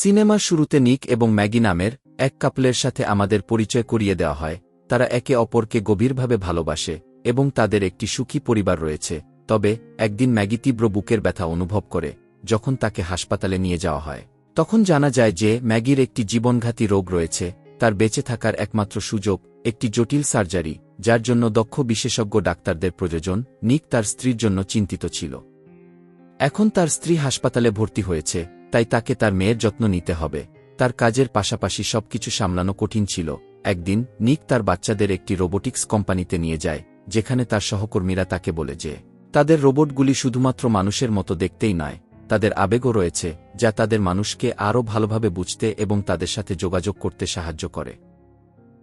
সিনেমার শুরুতে নিক এবং ম্যাগি নামের এক কাপলের সাথে আমাদের পরিচয় করিয়ে দেওয়া হয়, তারা একে অপরকে গভীরভাবে ভালোবাসে এবং তাদের একটি সুখী পরিবার রয়েছে, তবে একদিন ম্যাগি তীব্র বুকের ব্যথা অনুভব করে, যখন তাকে হাসপাতালে নিয়ে যাওয়া হয়। তখন জানা যায় যে ম্যাগির একটি জীবনঘাতী রোগ রয়েছে, তার বেঁচে থাকার একমাত্র সুযোগ একটি জটিল সার্জারি, যার জন্য দক্ষ বিশেষজ্ঞ ডাক্তারদের প্রয়োজন, নিক তার স্ত্রীর জন্য চিন্তিত ছিল। এখন তার স্ত্রী হাসপাতালে ভর্তি হয়েছে তাই তাকে তার মেয়ের যত্ন নিতে হবে। তার কাজের পাশাপাশি সবকিছু সামলানো কঠিন ছিল। একদিন, নিক তার বাচ্চাদের একটি রোবোটিক্স কোম্পানিতে নিয়ে যায়, যেখানে তার সহকর্মীরা তাকে বলে যে, তাদের রোবটগুলি শুধুমাত্র মানুষের মতো দেখতেই নয়। তাদের আবেগও রয়েছে, যা তাদের মানুষকে আরও ভালোভাবে বুঝতে এবং তাদের সাথে যোগাযোগ করতে সাহায্য করে।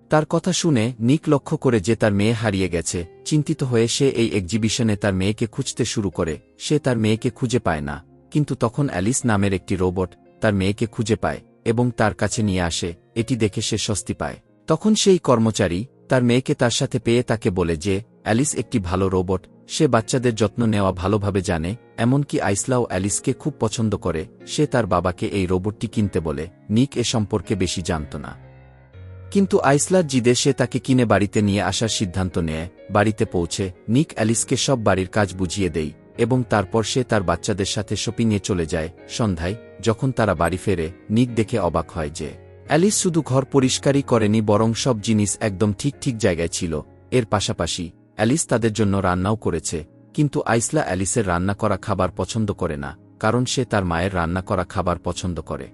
তার কথা শুনে, নিক লক্ষ্য করে যে তার মেয়ে হারিয়ে গেছে, চিন্তিত হয়ে সে এই এক্সিবিশনে তার মেয়েকে খুঁজতে শুরু করে। সে তার মেয়েকে খুঁজে পায় না। কিন্তু তখন অ্যালিস নামের একটি রোবট তার মেয়েকে খুঁজে পায় এবং তার কাছে নিয়ে আসে, এটি দেখে সে স্বস্তি পায়। তখন সেই কর্মচারী তার মেয়েকে তার সাথে পেয়ে তাকে বলে যে, অ্যালিস একটি ভালো রোবট, সে বাচ্চাদের যত্ন নেওয়া ভালোভাবে জানে, এমনকি আইসলাও অ্যালিসকে খুব পছন্দ করে, সে তার বাবাকে এই রোবটটি কিনতে বলে, নিক এ সম্পর্কে বেশি জানত না। কিন্তু আইসলার জিদে সে তাকে কিনে বাড়িতে নিয়ে আসার সিদ্ধান্ত নেয়, বাড়িতে পৌঁছে, নিক অ্যালিসকে সব বাড়ির কাজ বুঝিয়ে দেয় এবং তারপর সে তার বাচ্চাদের সাথে শপিংয়ে চলে যায়। সন্ধ্যায়, যখন তারা বাড়ি ফেরে, নিক দেখে অবাক হয় যে, অ্যালিস শুধু ঘর পরিষ্কারই করেনি বরং সব জিনিস একদম ঠিক ঠিক জায়গায় ছিল। এর পাশাপাশি, অ্যালিস তাদের জন্য রান্নাও করেছে, কিন্তু আইসলা অ্যালিসের রান্না করা খাবার পছন্দ করে না, কারণ সে তার মায়ের রান্না করা খাবার পছন্দ করে।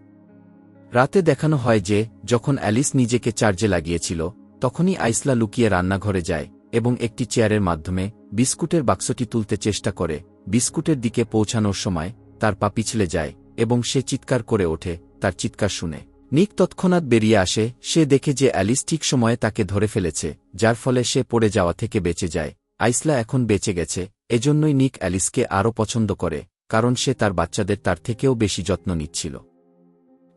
রাতে দেখানো হয় যে, যখন অ্যালিস নিজেকে চার্জে লাগিয়েছিল, তখনই আইসলা লুকিয়ে রান্নাঘরে যায় এবং একটি চেয়ারের মাধ্যমে বিস্কুটের বাক্সটি তুলতে চেষ্টা করে বিস্কুটের দিকে পৌঁছানোর সময় তার পা পিছলে যায় এবং সে চিৎকার করে ওঠে, তার চিৎকার শুনে। নিক তৎক্ষণাৎ বেরিয়ে আসে, সে দেখে যে অ্যালিস ঠিক সময়ে তাকে ধরে ফেলেছে, যার ফলে সে পড়ে যাওয়া থেকে বেঁচে যায়। আইসলা এখন বেঁচে গেছে, এজন্যই নিক অ্যালিসকে আরও পছন্দ করে, কারণ সে তার বাচ্চাদের তার থেকেও বেশি যত্ন নিচ্ছিল।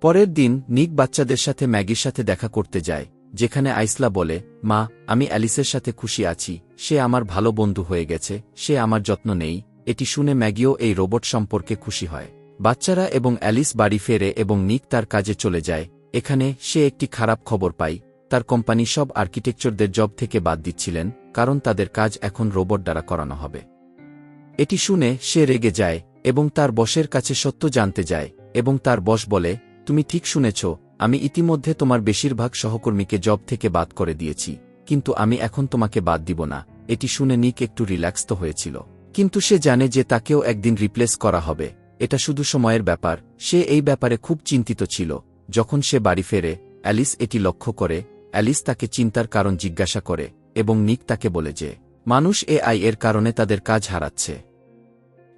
পরের দিন নিক বাচ্চাদের সাথে ম্যাগির সাথে দেখা করতে যায়, যেখানে আইসলা বলে, মা, আমি অ্যালিসের সাথে খুশি আছি, সে আমার ভালো বন্ধু হয়ে গেছে, সে আমার যত্ন নেই এটি শুনে ম্যাগিও এই রোবট সম্পর্কে খুশি হয়। বাচ্চারা এবং অ্যালিস বাড়ি ফেরে এবং নিক তার কাজে চলে যায়। এখানে সে একটি খারাপ খবর পাই তার কোম্পানি সব আর্কিটেকচারদের জব থেকে বাদ দিচ্ছিলেন, কারণ তাদের কাজ এখন রোবট দ্বারা করানো হবে। এটি শুনে সে রেগে যায় এবং তার বসের কাছে সত্য জানতে যায় এবং তার বস বলে, তুমি ঠিক শুনেছ, আমি ইতিমধ্যে তোমার বেশিরভাগ সহকর্মীকে জব থেকে বাদ করে দিয়েছি, কিন্তু আমি এখন তোমাকে বাদ দিব না। এটি শুনে নিক একটু রিল্যাক্স তো হয়েছিল। কিন্তু সে জানে যে তাকেও একদিন রিপ্লেস করা হবে। এটা শুধু সময়ের ব্যাপার। সে এই ব্যাপারে খুব চিন্তিত ছিল। যখন সে বাড়ি ফেরে, অ্যালিস এটি লক্ষ্য করে। অ্যালিস তাকে চিন্তার কারণ জিজ্ঞাসা করে এবং নিক তাকে বলে যে, মানুষ এ আই এর কারণে তাদের কাজ হারাচ্ছে।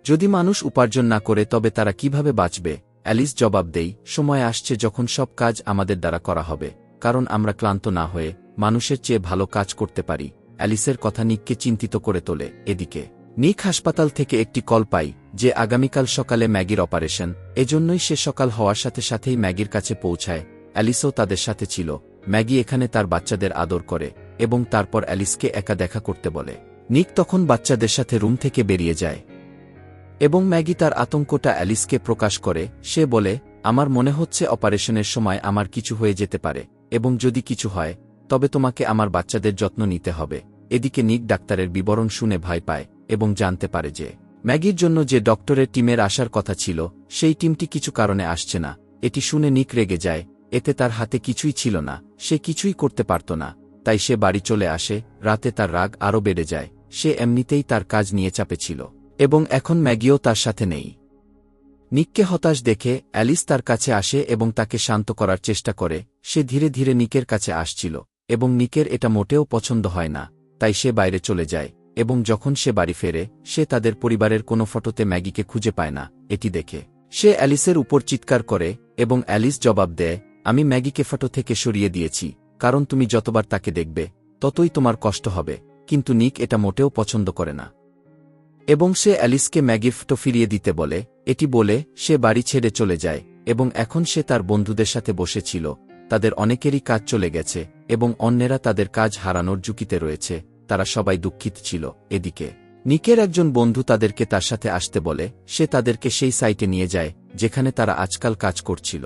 যদি মানুষ উপার্জন না করে তবে তারা কীভাবে বাঁচবে? অ্যালিস জবাব দেই, সময় আসছে যখন সব কাজ আমাদের দ্বারা করা হবে। কারণ আমরা ক্লান্ত না হয়ে মানুষের চেয়ে ভালো কাজ করতে পারি। অ্যালিসের কথা নিককে চিন্তিত করে তোলে। এদিকে নিক হাসপাতাল থেকে একটি কল পাই, যে আগামীকাল সকালে ম্যাগির অপারেশন। এজন্যই সে সকাল হওয়ার সাথে সাথেই ম্যাগির কাছে পৌঁছায়। অ্যালিসও তাদের সাথে ছিল। ম্যাগি এখানে তার বাচ্চাদের আদর করে এবং তারপর অ্যালিসকে একা দেখা করতে বলে। নিক তখন বাচ্চাদের সাথে রুম থেকে বেরিয়ে যায়। এবং ম্যাগি তার আতঙ্কটা অ্যালিসকে প্রকাশ করে। সে বলে, আমার মনে হচ্ছে অপারেশনের সময় আমার কিছু হয়ে যেতে পারে এবং যদি কিছু হয়, তবে তোমাকে আমার বাচ্চাদের যত্ন নিতে হবে। এদিকে নিক ডাক্তারের বিবরণ শুনে ভয় পায়। এবং জানতে পারে যে, ম্যাগির জন্য যে ডক্টরের টিমের আসার কথা ছিল, সেই টিমটি কিছু কারণে আসছে না। এটি শুনে নিক রেগে যায়, এতে তার হাতে কিছুই ছিল না, সে কিছুই করতে পারত না। তাই সে বাড়ি চলে আসে, রাতে তার রাগ আরও বেড়ে যায়, সে এমনিতেই তার কাজ নিয়ে চাপে ছিল। এবং এখন ম্যাগিও তার সাথে নেই। নিককে হতাশ দেখে অ্যালিস তার কাছে আসে এবং তাকে শান্ত করার চেষ্টা করে, সে ধীরে ধীরে নিকের কাছে আসছিল, এবং নিকের এটা মোটেও পছন্দ হয় না, তাই সে বাইরে চলে যায়। এবং যখন সে বাড়ি ফেরে, সে তাদের পরিবারের কোনো ফটোতে ম্যাগিকে খুঁজে পায় না, এটি দেখে। সে অ্যালিসের উপর চিৎকার করে এবং অ্যালিস জবাব দেয়, আমি ম্যাগিকে ফটো থেকে সরিয়ে দিয়েছি, কারণ তুমি যতবার তাকে দেখবে, ততই তোমার কষ্ট হবে, কিন্তু নিক এটা মোটেও পছন্দ করে না। এবং সে অ্যালিসকে ম্যাগির ফটো ফিরিয়ে দিতে বলে, এটি বলে, সে বাড়ি ছেড়ে চলে যায়, এবং এখন সে তার বন্ধুদের সাথে বসেছিল, তাদের অনেকেরই কাজ চলে গেছে, এবং অন্যেরা তাদের কাজ হারানোর ঝুঁকিতে রয়েছে। তারা সবাই দুঃখিত ছিল। এদিকে, নিকের একজন বন্ধু তাদেরকে তার সাথে আসতে বলে, সে তাদেরকে সেই সাইটে নিয়ে যায়, যেখানে তারা আজকাল কাজ করছিল।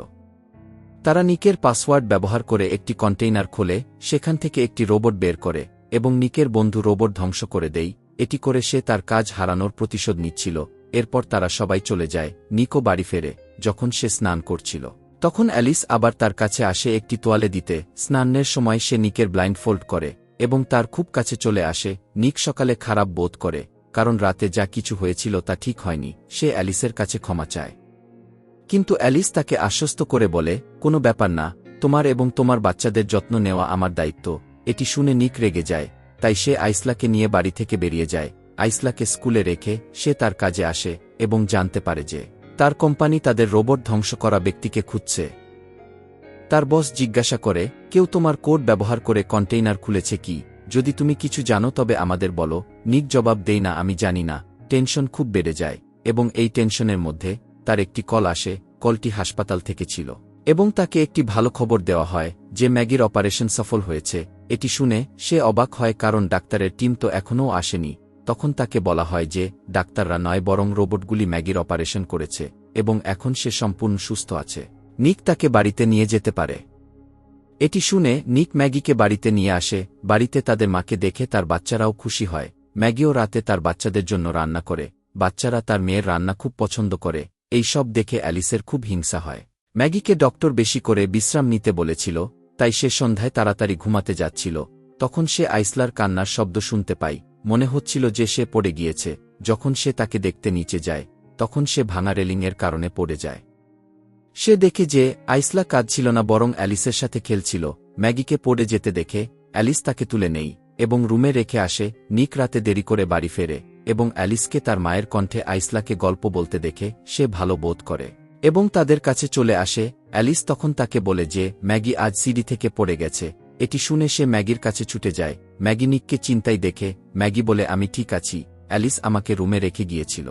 তারা নিকের পাসওয়ার্ড ব্যবহার করে একটি কন্টেইনার খোলে, সেখান থেকে একটি রোবট বের করে, এবং নিকের বন্ধু রোবট ধ্বংস করে দেই এটি করে সে তার কাজ হারানোর প্রতিশোধ নিচ্ছিল। এরপর তারা সবাই চলে যায়, নিকো বাড়ি ফেরে, যখন সে স্নান করছিল। তখন অ্যালিস আবার তার কাছে আসে একটি তোয়ালে দিতে। স্নানের সময় সে নিকের ব্লাইন্ডফোল্ড করে। এবং তার খুব কাছে চলে আসে, নিক সকালে খারাপ বোধ করে, কারণ রাতে যা কিছু হয়েছিল তা ঠিক হয়নি, সে অ্যালিসের কাছে ক্ষমা চায়। কিন্তু অ্যালিস তাকে আশ্বস্ত করে বলে, কোনো ব্যাপার না, তোমার এবং তোমার বাচ্চাদের যত্ন নেওয়া আমার দায়িত্ব, এটি শুনে নিক রেগে যায়, তাই সে আইসলাকে নিয়ে বাড়ি থেকে বেরিয়ে যায়, আইসলাকে স্কুলে রেখে সে তার কাজে আসে এবং জানতে পারে যে, তার কোম্পানি তাদের রোবট ধ্বংস করা ব্যক্তিকে খুঁজছে। তার বস জিজ্ঞাসা করে, কেউ তোমার কোড ব্যবহার করে কন্টেইনার খুলেছে কি? যদি তুমি কিছু জানো তবে আমাদের বলো। নিক জবাব দেই না, আমি জানি না। টেনশন খুব বেড়ে যায় এবং এই টেনশনের মধ্যে তার একটি কল আসে, কলটি হাসপাতাল থেকে ছিল এবং তাকে একটি ভালো খবর দেওয়া হয় যে ম্যাগির অপারেশন সফল হয়েছে। এটি শুনে সে অবাক হয় কারণ ডাক্তারের টিম তো এখনও আসেনি। তখন তাকে বলা হয় যে, ডাক্তাররা নয় বরং রোবটগুলি ম্যাগির অপারেশন করেছে এবং এখন সে সম্পূর্ণ সুস্থ আছে। নিক তাকে বাড়িতে নিয়ে যেতে পারে। এটি শুনে নিক ম্যাগিকে বাড়িতে নিয়ে আসে, বাড়িতে তাদের মাকে দেখে তার বাচ্চারাও খুশি হয়। ম্যাগিও রাতে তার বাচ্চাদের জন্য রান্না করে। বাচ্চারা তার মেয়ের রান্না খুব পছন্দ করে। এই সব দেখে অ্যালিসের খুব হিংসা হয়। ম্যাগিকে ডক্টর বেশি করে বিশ্রাম নিতে বলেছিল, তাই সে সন্ধ্যায় তাড়াতাড়ি ঘুমাতে যাচ্ছিল। তখন সে আইসলার কান্নার শব্দ শুনতে পাই মনে হচ্ছিল যে সে পড়ে গিয়েছে। যখন সে তাকে দেখতে নিচে যায়, তখন সে ভাঙা রেলিংয়ের কারণে পড়ে যায়। সে দেখে যে আইসলা কাঁদছিল না বরং অ্যালিসের সাথে খেলছিল। ম্যাগিকে পড়ে যেতে দেখে অ্যালিস তাকে তুলে নেই এবং রুমে রেখে আসে নিক রাতে দেরি করে বাড়ি ফেরে এবং অ্যালিসকে তার মায়ের কণ্ঠে আইসলাকে গল্প বলতে দেখে সে ভালো বোধ করে। এবং তাদের কাছে চলে আসে, অ্যালিস তখন তাকে বলে যে, ম্যাগি আজ সিডি থেকে পড়ে গেছে। এটি শুনে সে ম্যাগির কাছে ছুটে যায়। ম্যাগি নিককে চিন্তাই দেখে, ম্যাগি বলে আমি ঠিক আছি। অ্যালিস আমাকে রুমে রেখে গিয়েছিল।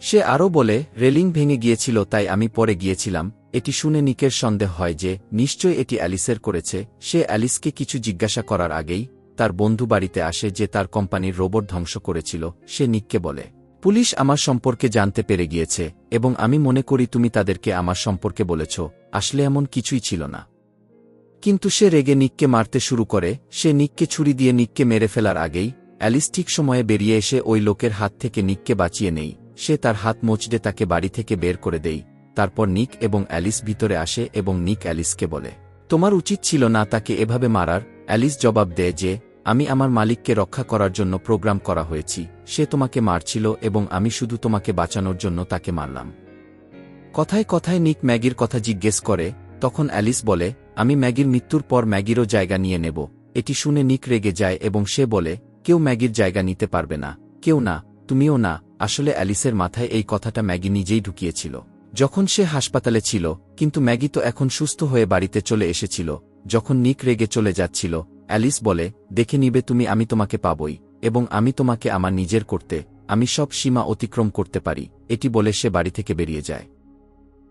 সে আরও বলে, রেলিং ভেঙে গিয়েছিল, তাই আমি পরে গিয়েছিলাম। এটি শুনে নিকের সন্দেহ হয় যে নিশ্চয় এটি অ্যালিসের করেছে। সে অ্যালিসকে কিছু জিজ্ঞাসা করার আগেই তার বন্ধু বাড়িতে আসে যে তার কোম্পানির রোবট ধ্বংস করেছিল। সে নিককে বলে, পুলিশ আমার সম্পর্কে জানতে পেরে গিয়েছে, এবং আমি মনে করি তুমি তাদেরকে আমার সম্পর্কে বলেছ। আসলে এমন কিছুই ছিল না। কিন্তু সে রেগে নিককে মারতে শুরু করে। সে নিককে ছুরি দিয়ে নিককে মেরে ফেলার আগেই অ্যালিস ঠিক সময়ে বেরিয়ে এসে ওই লোকের হাত থেকে নিককে বাঁচিয়ে নেই সে তার হাত মোচড়ে তাকে বাড়ি থেকে বের করে দেই, তারপর নিক এবং অ্যালিস ভিতরে আসে এবং নিক অ্যালিসকে বলে, তোমার উচিত ছিল না তাকে এভাবে মারার, অ্যালিস জবাব দেয় যে, আমি আমার মালিককে রক্ষা করার জন্য প্রোগ্রাম করা হয়েছি, সে তোমাকে মারছিল এবং আমি শুধু তোমাকে বাঁচানোর জন্য তাকে মারলাম। কথায় কথায় নিক ম্যাগির কথা জিজ্ঞেস করে, তখন অ্যালিস বলে, আমি ম্যাগির মৃত্যুর পর ম্যাগিরও জায়গা নিয়ে নেব। এটি শুনে নিক রেগে যায় এবং সে বলে, কেউ ম্যাগির জায়গা নিতে পারবে না। কেউ না, তুমিও না। আসলে অ্যালিসের মাথায় এই কথাটা ম্যাগি নিজেই ঢুকিয়েছিল। যখন সে হাসপাতালে ছিল, কিন্তু ম্যাগি তো এখন সুস্থ হয়ে বাড়িতে চলে এসেছিল, যখন নিক রেগে চলে যাচ্ছিল, অ্যালিস বলে, দেখে নিবে তুমি আমি তোমাকে পাবই, এবং আমি তোমাকে আমার নিজের করতে, আমি সব সীমা অতিক্রম করতে পারি। এটি বলে সে বাড়ি থেকে বেরিয়ে যায়।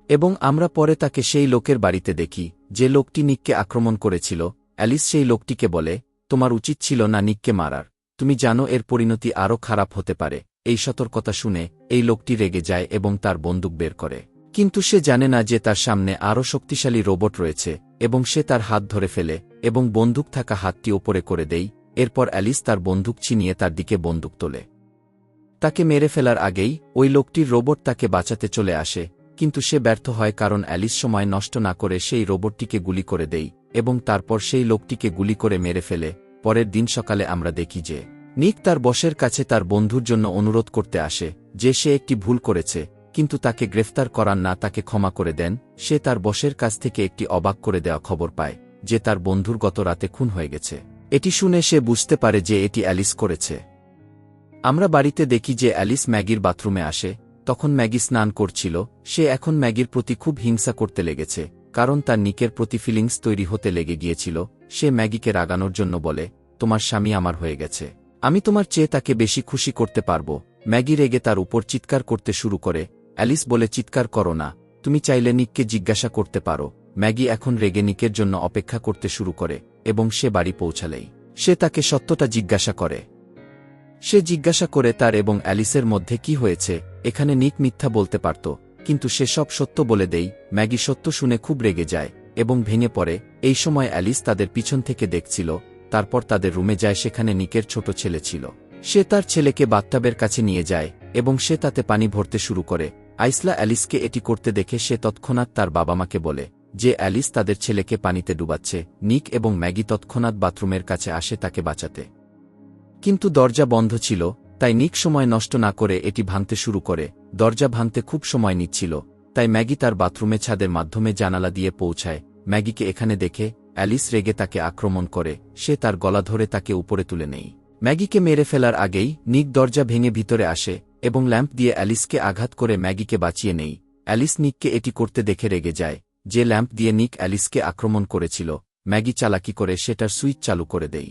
এবং আমরা পরে তাকে সেই লোকের বাড়িতে দেখি, যে লোকটি নিককে আক্রমণ করেছিল। অ্যালিস সেই লোকটিকে বলে, তোমার উচিত ছিল না নিককে মারার। তুমি জানো এর পরিণতি আরও খারাপ হতে পারে। এই সতর্কতা শুনে এই লোকটি রেগে যায় এবং তার বন্দুক বের করে। কিন্তু সে জানে না যে তার সামনে আরও শক্তিশালী রোবট রয়েছে এবং সে তার হাত ধরে ফেলে এবং বন্দুক থাকা হাতটি ওপরে করে দেই, এরপর অ্যালিস তার বন্দুক চিনিয়ে তার দিকে বন্দুক তোলে। তাকে মেরে ফেলার আগেই ওই লোকটির রোবট তাকে বাঁচাতে চলে আসে, কিন্তু সে ব্যর্থ হয় কারণ অ্যালিস সময় নষ্ট না করে সেই রোবটটিকে গুলি করে দেই এবং তারপর সেই লোকটিকে গুলি করে মেরে ফেলে। পরের দিন সকালে আমরা দেখি যে নিক তার বসের কাছে তার বন্ধুর জন্য অনুরোধ করতে আসে, যে সে একটি ভুল করেছে, কিন্তু তাকে গ্রেফতার করার না তাকে ক্ষমা করে দেন, সে তার বসের কাছ থেকে একটি অবাক করে দেওয়া খবর পায়, যে তার বন্ধুর গত রাতে খুন হয়ে গেছে। এটি শুনে সে বুঝতে পারে যে এটি অ্যালিস করেছে। আমরা বাড়িতে দেখি যে অ্যালিস ম্যাগির বাথরুমে আসে, তখন ম্যাগি স্নান করছিল, সে এখন ম্যাগির প্রতি খুব হিংসা করতে লেগেছে, কারণ তার নিকের প্রতি ফিলিংস তৈরি হতে লেগে গিয়েছিল, সে ম্যাগিকে রাগানোর জন্য বলে, তোমার স্বামী আমার হয়ে গেছে। আমি তোমার চেয়ে তাকে বেশি খুশি করতে পারব। ম্যাগি রেগে তার উপর চিৎকার করতে শুরু করে। অ্যালিস বলে, চিৎকার করো না। তুমি চাইলে নিককে জিজ্ঞাসা করতে পারো। ম্যাগি এখন রেগে নিকের জন্য অপেক্ষা করতে শুরু করে এবং সে বাড়ি পৌঁছালেই। সে তাকে সত্যটা জিজ্ঞাসা করে। সে জিজ্ঞাসা করে তার এবং অ্যালিসের মধ্যে কি হয়েছে। এখানে নিক মিথ্যা বলতে পারত, কিন্তু সে সব সত্য বলে দেই। ম্যাগি সত্য শুনে খুব রেগে যায় এবং ভেঙে পড়ে। এই সময় অ্যালিস তাদের পিছন থেকে দেখছিল তারপর তাদের রুমে যায় সেখানে নিকের ছোট ছেলে ছিল। সে তার ছেলেকে বাত্তাবের কাছে নিয়ে যায় এবং সে তাতে পানি ভরতে শুরু করে। আইসলা অ্যালিসকে এটি করতে দেখে সে তৎক্ষণাৎ তার বাবা মাকে বলে যে অ্যালিস তাদের ছেলেকে পানিতে ডুবাচ্ছে। নিক এবং ম্যাগি তৎক্ষণাৎ বাথরুমের কাছে আসে তাকে বাঁচাতে। কিন্তু দরজা বন্ধ ছিল, তাই নিক সময় নষ্ট না করে এটি ভাঙতে শুরু করে। দরজা ভাঙতে খুব সময় নিচ্ছিল, তাই ম্যাগি তার বাথরুমে ছাদের মাধ্যমে জানালা দিয়ে পৌঁছায়। ম্যাগিকে এখানে দেখে অ্যালিস রেগে তাকে আক্রমণ করে, সে তার গলা ধরে তাকে উপরে তুলে নেই ম্যাগিকে মেরে ফেলার আগেই নিক দরজা ভেঙে ভিতরে আসে এবং ল্যাম্প দিয়ে অ্যালিসকে আঘাত করে ম্যাগিকে বাঁচিয়ে নেই অ্যালিস নিককে এটি করতে দেখে রেগে যায়, যে ল্যাম্প দিয়ে নিক অ্যালিসকে আক্রমণ করেছিল। ম্যাগি চালাকি করে সেটার সুইচ চালু করে দেই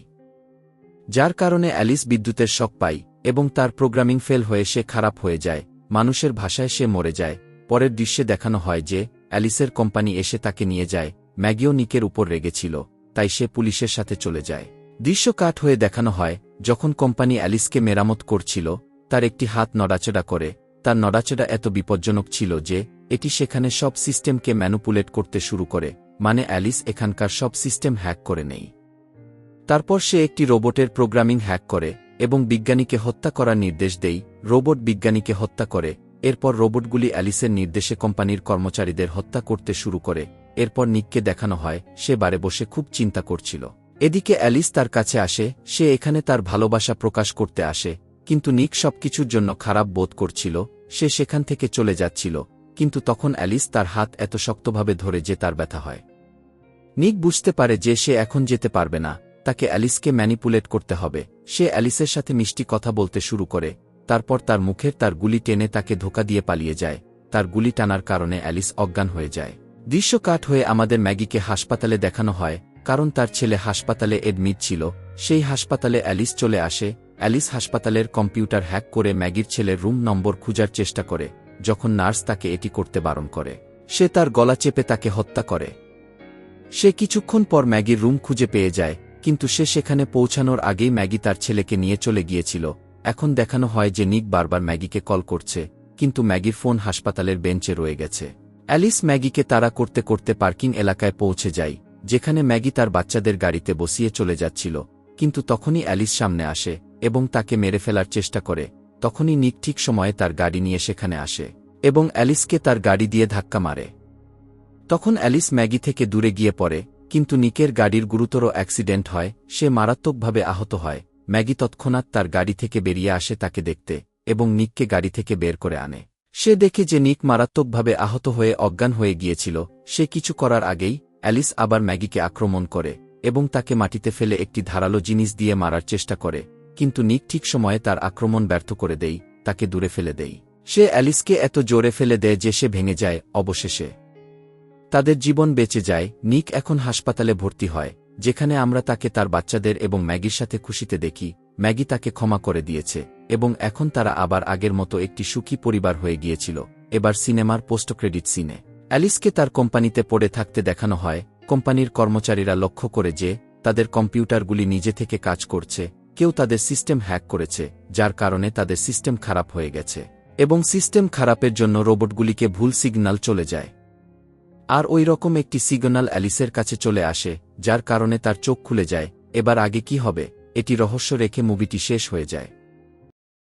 যার কারণে অ্যালিস বিদ্যুতের শক পায় এবং তার প্রোগ্রামিং ফেল হয়ে সে খারাপ হয়ে যায়। মানুষের ভাষায় সে মরে যায়। পরের দৃশ্যে দেখানো হয় যে অ্যালিসের কোম্পানি এসে তাকে নিয়ে যায় ম্যাগিও নিকের উপর রেগেছিল, তাই সে পুলিশের সাথে চলে যায়। দৃশ্য কাট হয়ে দেখানো হয়, যখন কোম্পানি অ্যালিসকে মেরামত করছিল, তার একটি হাত নড়াচড়া করে, তার নড়াচড়া এত বিপজ্জনক ছিল যে, এটি সেখানে সব সিস্টেমকে ম্যানুপুলেট করতে শুরু করে মানে অ্যালিস এখানকার সব সিস্টেম হ্যাক করে নেই। তারপর সে একটি রোবটের প্রোগ্রামিং হ্যাক করে, এবং বিজ্ঞানীকে হত্যা করার নির্দেশ দেই রোবট বিজ্ঞানীকে হত্যা করে, এরপর রোবটগুলি অ্যালিসের নির্দেশে কোম্পানির কর্মচারীদের হত্যা করতে শুরু করে এরপর নিককে দেখানো হয়, সে বারে বসে খুব চিন্তা করছিল। এদিকে অ্যালিস তার কাছে আসে, সে এখানে তার ভালোবাসা প্রকাশ করতে আসে, কিন্তু নিক সবকিছুর জন্য খারাপ বোধ করছিল, সে সেখান থেকে চলে যাচ্ছিল, কিন্তু তখন অ্যালিস তার হাত এত শক্তভাবে ধরে যে তার ব্যথা হয়। নিক বুঝতে পারে যে সে এখন যেতে পারবে না, তাকে অ্যালিসকে ম্যানিপুলেট করতে হবে, সে অ্যালিসের সাথে মিষ্টি কথা বলতে শুরু করে, তারপর তার মুখের তার গুলি টেনে তাকে ধোকা দিয়ে পালিয়ে যায়, তার গুলি টানার কারণে অ্যালিস অজ্ঞান হয়ে যায়। দৃশ্য কাট হয়ে আমাদের ম্যাগিকে হাসপাতালে দেখানো হয়, কারণ তার ছেলে হাসপাতালে এডমিট ছিল, সেই হাসপাতালে অ্যালিস চলে আসে, অ্যালিস হাসপাতালের কম্পিউটার হ্যাক করে ম্যাগির ছেলের রুম নম্বর খুঁজার চেষ্টা করে, যখন নার্স তাকে এটি করতে বারণ করে। সে তার গলা চেপে তাকে হত্যা করে। সে কিছুক্ষণ পর ম্যাগির রুম খুঁজে পেয়ে যায়, কিন্তু সে সেখানে পৌঁছানোর আগেই ম্যাগি তার ছেলেকে নিয়ে চলে গিয়েছিল। এখন দেখানো হয় যে নিক বারবার ম্যাগিকে কল করছে, কিন্তু ম্যাগির ফোন হাসপাতালের বেঞ্চে রয়ে গেছে। অ্যালিস ম্যাগিকে তাড়া করতে করতে পার্কিং এলাকায় পৌঁছে যায়, যেখানে ম্যাগি তার বাচ্চাদের গাড়িতে বসিয়ে চলে যাচ্ছিল। কিন্তু তখনই অ্যালিস সামনে আসে এবং তাকে মেরে ফেলার চেষ্টা করে। তখনই নিক ঠিক সময়ে তার গাড়ি নিয়ে সেখানে আসে এবং অ্যালিসকে তার গাড়ি দিয়ে ধাক্কা মারে। তখন অ্যালিস ম্যাগি থেকে দূরে গিয়ে পড়ে, কিন্তু নিকের গাড়ির গুরুতর অ্যাক্সিডেন্ট হয়, সে মারাত্মকভাবে আহত হয়। ম্যাগি তৎক্ষণাৎ তার গাড়ি থেকে বেরিয়ে আসে তাকে দেখতে এবং নিককে গাড়ি থেকে বের করে আনে। সে দেখে যে নিক মারাত্মকভাবে আহত হয়ে অজ্ঞান হয়ে গিয়েছিল, সে কিছু করার আগেই অ্যালিস আবার ম্যাগিকে আক্রমণ করে এবং তাকে মাটিতে ফেলে একটি ধারালো জিনিস দিয়ে মারার চেষ্টা করে, কিন্তু নিক ঠিক সময়ে তার আক্রমণ ব্যর্থ করে দেই, তাকে দূরে ফেলে দেই। সে অ্যালিসকে এত জোরে ফেলে দেয় যে সে ভেঙে যায় অবশেষে। তাদের জীবন বেঁচে যায়, নিক এখন হাসপাতালে ভর্তি হয়, যেখানে আমরা তাকে তার বাচ্চাদের এবং ম্যাগির সাথে খুশিতে দেখি ম্যাগি তাকে ক্ষমা করে দিয়েছে, এবং এখন তারা আবার আগের মতো একটি সুখী পরিবার হয়ে গিয়েছিল, এবার সিনেমার পোস্ট ক্রেডিট সিনে। অ্যালিসকে তার কোম্পানিতে পড়ে থাকতে দেখানো হয়, কোম্পানির কর্মচারীরা লক্ষ্য করে যে, তাদের কম্পিউটারগুলি নিজে থেকে কাজ করছে, কেউ তাদের সিস্টেম হ্যাক করেছে, যার কারণে তাদের সিস্টেম খারাপ হয়ে গেছে, এবং সিস্টেম খারাপের জন্য রোবটগুলিকে ভুল সিগন্যাল চলে যায়। আর ওই রকম একটি সিগন্যাল অ্যালিসের কাছে চলে আসে, যার কারণে তার চোখ খুলে যায়, এবার আগে কি হবে? এটি রহস্য রেখে মুভিটি শেষ হয়ে যায়।